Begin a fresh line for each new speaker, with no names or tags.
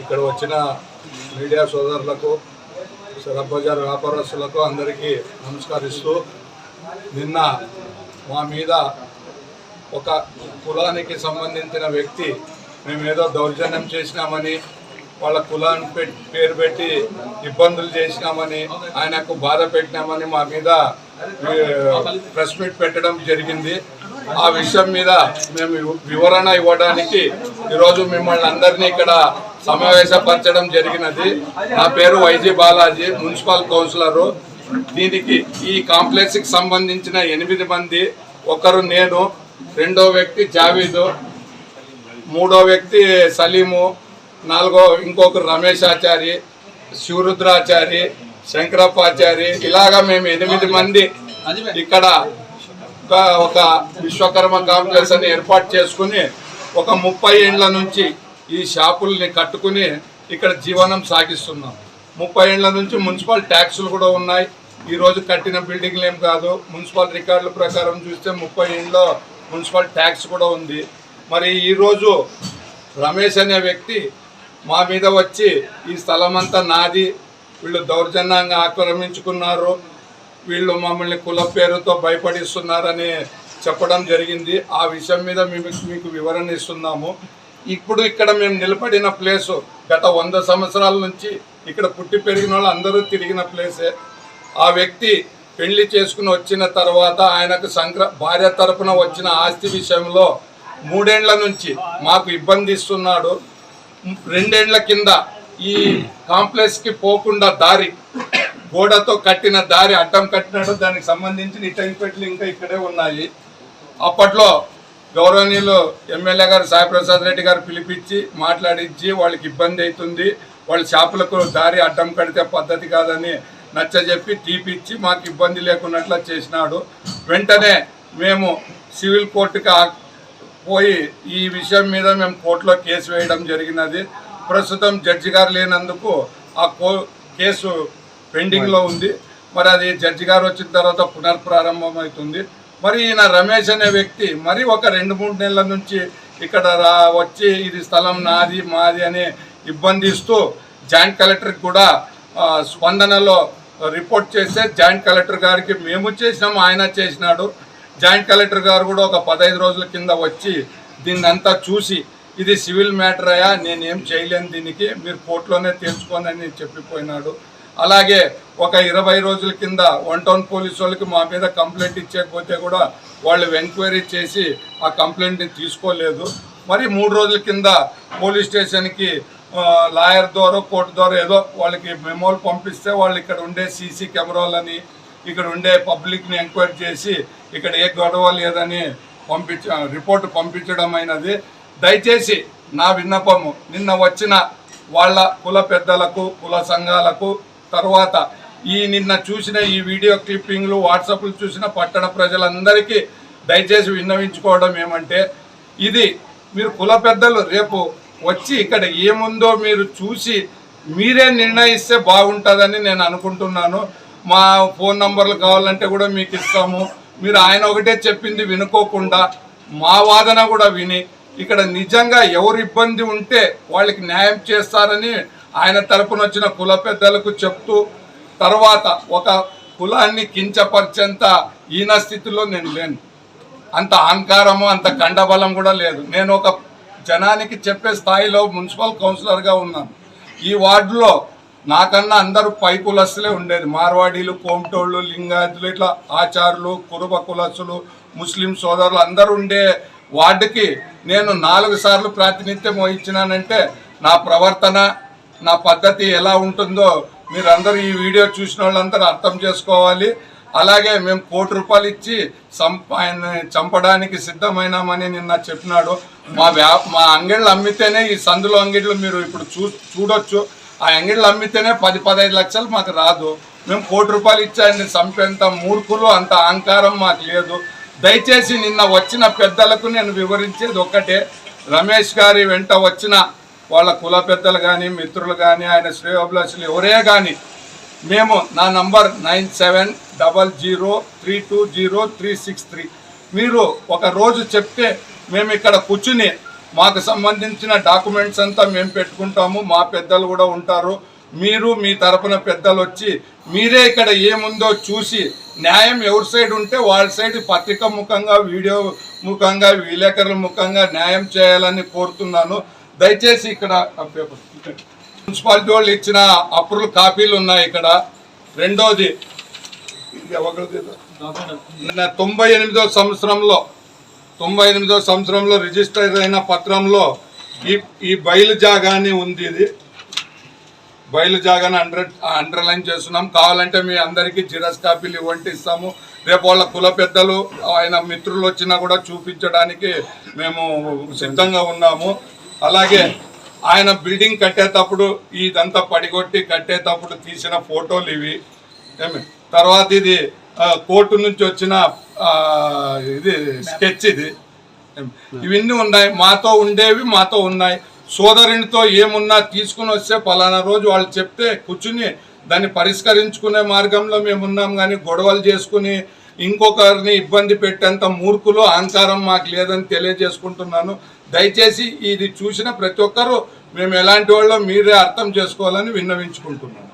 ఇక్కడ వచ్చిన మీడియా సోదరులకు సరఫ్ బజార్ వ్యాపారస్తులకు అందరికీ నమస్కరిస్తూ నిన్న మా మీద ఒక కులానికి సంబంధించిన వ్యక్తి మేము ఏదో దౌర్జన్యం చేసినామని వాళ్ళ కులాన్ని పెట్టి పేరు పెట్టి ఇబ్బందులు చేసినామని ఆయనకు బాధ పెట్టినామని మా మీద ప్రెస్ మీట్ పెట్టడం జరిగింది. ఆ విషయం మీద మేము వివరణ ఇవ్వడానికి ఈరోజు మిమ్మల్ని అందరినీ ఇక్కడ సమావేశపరచడం జరిగినది. నా పేరు వైజీ బాలాజీ మున్సిపల్ కౌన్సిలరు. దీనికి ఈ కాంప్లెక్స్కి సంబంధించిన ఎనిమిది మంది ఒకరు నేను రెండో వ్యక్తి జావీదు మూడో వ్యక్తి సలీము నాలుగో ఇంకొకరు రమేష్ ఆచారి శివరుద్రాచారి శంకరప్పాచారి. ఇలాగా మేము ఎనిమిది మంది ఇక్కడ ఒక- ఒక విశ్వకర్మ కాంప్లెక్స్ అని ఏర్పాటు చేసుకుని ఒక ముప్పై ఏండ్ల నుంచి ఈ షాపుల్ని కట్టుకుని ఇక్కడ జీవనం సాగిస్తున్నాం. ముప్పై ఏండ్ల నుంచి మున్సిపల్ ట్యాక్సులు కూడా ఉన్నాయి. ఈరోజు కట్టిన బిల్డింగ్లు ఏం కాదు. మున్సిపల్ రికార్డుల ప్రకారం చూస్తే ముప్పై ఏండ్లో మున్సిపల్ ట్యాక్స్ కూడా ఉంది. మరి ఈరోజు రమేష్ అనే వ్యక్తి మా మీద వచ్చి ఈ స్థలం అంతా నాది. వీళ్ళు దౌర్జన్యంగా ఆక్రమించుకున్నారు. వీళ్ళు మమ్మల్ని కుల పేరుతో భయపడిస్తున్నారని చెప్పడం జరిగింది. ఆ విషయం మీద మేము మీకు వివరణ ఇస్తున్నాము. ఇప్పుడు ఇక్కడ మేము నిలబడిన ప్లేసు గత వంద సంవత్సరాల నుంచి ఇక్కడ పుట్టి పెరిగిన వాళ్ళు అందరూ తిరిగిన ప్లేసే. ఆ వ్యక్తి పెళ్ళి చేసుకుని వచ్చిన తర్వాత ఆయనకు సంక్ర భార్య తరపున వచ్చిన ఆస్తి విషయంలో మూడేండ్ల నుంచి మాకు ఇబ్బంది ఇస్తున్నాడు. రెండేండ్ల కింద ఈ కాంప్లెక్స్కి పోకుండా దారి గోడతో కట్టిన దారి అడ్డం కట్టినాడు. దానికి సంబంధించిన ఇటంపెట్లు ఇంకా ఇక్కడే ఉన్నాయి. అప్పట్లో గౌరవనీయులు ఎమ్మెల్యే గారు సాయిప్రసాద్ రెడ్డి గారు పిలిపించి మాట్లాడించి వాళ్ళకి ఇబ్బంది అవుతుంది. వాళ్ళ షాపులకు దారి అడ్డం కడితే పద్ధతి కాదని నచ్చజెప్పి తీపిచ్చి మాకు ఇబ్బంది లేకున్నట్లు చేసినాడు. వెంటనే మేము సివిల్ కోర్టుకి పోయి ఈ విషయం మీద మేము కోర్టులో కేసు వేయడం జరిగినది. ప్రస్తుతం జడ్జి గారు లేనందుకు ఆ కో కేసు పెండింగ్లో ఉంది. మరి అది జడ్జి గారు వచ్చిన తర్వాత పునర్ప్రారంభం అవుతుంది మరి ఈయన రమేష్ అనే వ్యక్తి మరి ఒక రెండు మూడు నెలల నుంచి ఇక్కడ రా వచ్చి ఇది స్థలం నాది మాది అని ఇబ్బందిస్తూ జాయింట్ కలెక్టర్కి కూడా స్పందనలో రిపోర్ట్ చేస్తే జాయింట్ కలెక్టర్ గారికి మేము చేసినాం ఆయన చేసినాడు. జాయింట్ కలెక్టర్ గారు కూడా ఒక పదహైదు రోజుల కింద వచ్చి దీన్ని అంతా చూసి ఇది సివిల్ మ్యాటర్ అయ్యా నేనేం చేయలేను దీనికి మీరు కోర్టులోనే తేల్చుకోండి అని చెప్పిపోయినాడు. అలాగే ఒక ఇరవై రోజుల కింద వన్ టౌన్ పోలీసు వాళ్ళకి మా మీద కంప్లైంట్ ఇచ్చేకపోతే కూడా వాళ్ళు ఎంక్వైరీ చేసి ఆ కంప్లైంట్ని తీసుకోలేదు. మరి మూడు రోజుల కింద పోలీస్ స్టేషన్కి లాయర్ ద్వారా కోర్టు ద్వారా ఏదో వాళ్ళకి మెమోలు పంపిస్తే వాళ్ళు ఇక్కడ ఉండే సీసీ కెమెరాలని ఇక్కడ ఉండే పబ్లిక్ని ఎంక్వైరీ చేసి ఇక్కడ ఏ గొడవ లేదని పంపించ రిపోర్ట్ పంపించడం అయినది. దయచేసి నా విన్నపము నిన్న వచ్చిన వాళ్ళ కుల పెద్దలకు కుల సంఘాలకు తర్వాత ఈ నిన్న చూసిన ఈ వీడియో క్లిప్పింగ్లు వాట్సాప్లు చూసిన పట్టణ ప్రజలందరికీ దయచేసి విన్నవించుకోవడం ఏమంటే ఇది మీరు కుల పెద్దలు రేపు వచ్చి ఇక్కడ ఏముందో మీరు చూసి మీరే నిర్ణయిస్తే బాగుంటుందని నేను అనుకుంటున్నాను. మా ఫోన్ నంబర్లు కావాలంటే కూడా మీకు ఇస్తాము. మీరు ఆయన ఒకటే చెప్పింది వినుకోకుండా మా వాదన కూడా విని ఇక్కడ నిజంగా ఎవరు ఇబ్బంది ఉంటే వాళ్ళకి న్యాయం చేస్తారని ఆయన తరపున వచ్చిన కుల పెద్దలకు చెప్తూ తర్వాత ఒక కులాన్ని కించపరిచేంత ఈన స్థితిలో నేను లేను. అంత అహంకారము అంత కండబలం కూడా లేదు. నేను ఒక జనానికి చెప్పే స్థాయిలో మున్సిపల్ కౌన్సిలర్గా ఉన్నాను. ఈ వార్డులో నాకన్నా అందరూ పై కులస్తులే ఉండేది. మార్వాడీలు కోమటోళ్ళు లింగాయతులు ఇట్లా ఆచారులు కురుబ కులస్తులు ముస్లిం సోదరులు అందరూ ఉండే వార్డుకి నేను నాలుగు సార్లు ప్రాతినిధ్యం వహించినానంటే నా ప్రవర్తన నా పద్ధతి ఎలా ఉంటుందో మీరందరూ ఈ వీడియో చూసిన వాళ్ళందరూ అర్థం చేసుకోవాలి. అలాగే మేము కోటి రూపాయలు ఇచ్చి చంప చంపడానికి సిద్ధమైనామని నిన్న చెప్పినాడు. మా వ్యా మా అంగిళ్ళు అమ్మితేనే ఈ సందులో అంగిళ్ళు మీరు ఇప్పుడు చూ చూడొచ్చు. ఆ అంగిళ్ళు అమ్మితేనే పది పదహైదు లక్షలు మాకు రాదు. మేము కోటి రూపాయలు ఇచ్చాయని చంపేంత మూర్ఖులు అంత అహంకారం మాకు లేదు. దయచేసి నిన్న వచ్చిన పెద్దలకు నేను వివరించేది ఒక్కటే. రమేష్ గారి వెంట వచ్చిన వాళ్ళ కుల పెద్దలు కానీ మిత్రులు కానీ ఆయన శ్రేయోభిలాషులు ఎవరే కానీ మేము నా number nine seven double zero three two zero three six three. మీరు ఒక రోజు చెప్తే మేము ఇక్కడ కూర్చుని మాకు సంబంధించిన డాక్యుమెంట్స్ అంతా మేము పెట్టుకుంటాము మా పెద్దలు కూడా ఉంటారు. మీరు మీ తరపున పెద్దలు వచ్చి మీరే ఇక్కడ ఏముందో చూసి న్యాయం ఎవరి సైడ్ ఉంటే వాళ్ళ సైడ్ పత్రిక ముఖంగా వీడియో ముఖంగా విలేకరుల ముఖంగా న్యాయం చేయాలని కోరుతున్నాను. దయచేసి ఇక్కడ పేపర్ మున్సిపాలిటీ వాళ్ళు ఇచ్చిన అప్రూవల్ కాపీలు ఉన్నాయి ఇక్కడ. రెండోది నిన్న తొంభై ఎనిమిదో సంవత్సరంలో తొంభై ఎనిమిదో సంవత్సరంలో రిజిస్టర్ అయిన పత్రంలో ఈ ఈ బయలు జాగాని ఉంది ఇది. బయలు జాగాని అండర్ అండర్లైన్ చేస్తున్నాం. కావాలంటే మీ అందరికీ జిరాక్స్ కాపీలు ఇవ్వండి ఇస్తాము. రేపు వాళ్ళ కుల పెద్దలు ఆయన మిత్రులు వచ్చినా కూడా చూపించడానికి మేము సిద్ధంగా ఉన్నాము. అలాగే ఆయన బిల్డింగ్ కట్టేటప్పుడు ఇదంతా పడిగొట్టి కట్టేటప్పుడు తీసిన ఫోటోలు ఇవి. ఏమి? తర్వాత ఇది కోర్టు నుంచి వచ్చిన ఇది స్కెచ్ ఇది. ఇవన్నీ ఉన్నాయి. మాతో ఉండేవి మాతో ఉన్నాయి. సోదరునితో ఏమున్నా తీసుకుని వస్తే పలానా రోజు వాళ్ళు చెప్తే కూర్చుని దాన్ని పరిష్కరించుకునే మార్గంలో మేమున్నాం కానీ గొడవలు చేసుకుని ఇంకొకరిని ఇబ్బంది పెట్టేంత మూర్ఖులు అహంకారం మాకు లేదని తెలియజేసుకుంటున్నాను. దయచేసి ఇది చూసిన ప్రతి ఒక్కరూ మేము ఎలాంటి వాళ్ళో మీరే అర్థం చేసుకోవాలని విన్నవించుకుంటున్నాం.